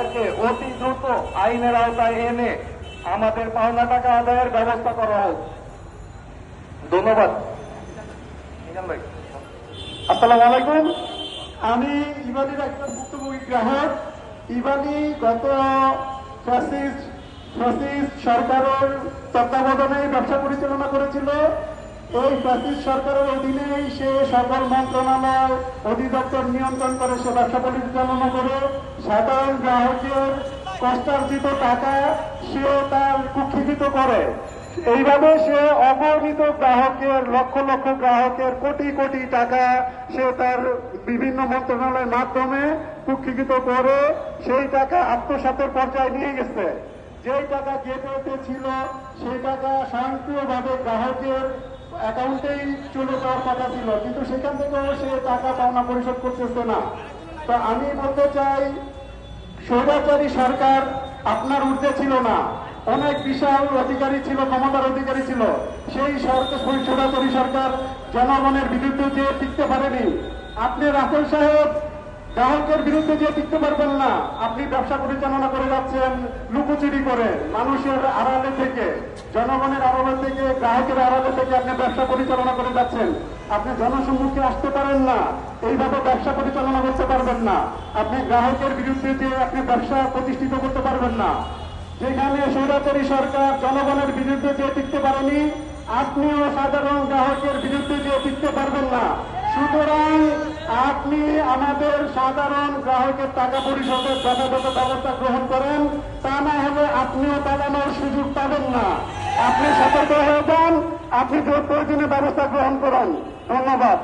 তাদেরকে অতি দ্রুত আইনের আওতায় এনে আমাদের পাওনা টাকা আদায়ের ব্যবস্থা করা হোক। ধন্যবাদ। আসসালামু আলাইকুম। আমি ইবানির একজন ভুক্তভোগী গ্রাহক। ইবানি গত ফ্যাসিস্ট ফ্যাসিস্ট সরকারের তত্ত্বাবধানে ব্যবসা পরিচালনা করেছিল। এই ফ্যাসিস্ট সরকারের অধীনেই সে সকল মন্ত্রণালয়, অধিদপ্তর নিয়ন্ত্রণ করে সে ব্যবসা পরিচালনা করে, সাধারণ গ্রাহকের কষ্টার্জিত টাকা সে তার কুক্ষিগত করে। এইভাবে সে অগণিত গ্রাহকের, লক্ষ লক্ষ গ্রাহকের, কোটি কোটি টাকা সে তার বিভিন্ন মন্ত্রণালয়ের মাধ্যমে কুক্ষিগত করে, সেই টাকা আত্মসাতের পর্যায়ে নিয়ে গেছে। যেই টাকা গেটওয়েতে ছিল সেই টাকা স্বয়ংক্রিয়ভাবে গ্রাহকের অ্যাকাউন্টেই চলে যাওয়ার কথা ছিল। কিন্তু সেখান থেকেও সে টাকা পাওনা পরিশোধ করতেছে না। তো আমি বলতে চাই, স্বৈরাচারী সরকার আপনার ঊর্ধ্বে ছিল না। অনেক বিশাল অধিকারী ছিল, ক্ষমতার অধিকারী ছিল। সেই সরকার জনগণের বিরুদ্ধে যে টিকতে পারেনি। আপনি রাফেল সাহেব গ্রাহকের বিরুদ্ধে যে টিকতে পারবেন না, আপনি ব্যবসা পরিচালনা করে যাচ্ছেন, লুকোচুরি করে, মানুষের আড়ালে থেকে, জনগণের আড়ালে থেকে, গ্রাহকের আড়ালে থেকে আপনি ব্যবসা পরিচালনা করে যাচ্ছেন। আপনি জনসম্মুখে আসতে পারেন না, এইভাবে ব্যবসা পরিচালনা করতে পারবেন না। আপনি গ্রাহকের বিরুদ্ধে যে আপনি ব্যবসা প্রতিষ্ঠিত করতে পারবেন না। যেখানে স্বৈরাচারী সরকার জনগণের বিরুদ্ধে যে টিকতে পারেনি, আপনিও সাধারণ গ্রাহকের বিরুদ্ধে যে টিকতে পারবেন না আপনি আমাদের সাধারণ গ্রাহকের টাকা পরিশোধের যথাযথ ব্যবস্থা গ্রহণ করেন, তা না হলে আপনিও পালানোর সুযোগ পাবেন না। আপনি সতর্ক হয়ে যান, আপনি প্রয়োজনীয় ব্যবস্থা গ্রহণ করেন। ধন্যবাদ।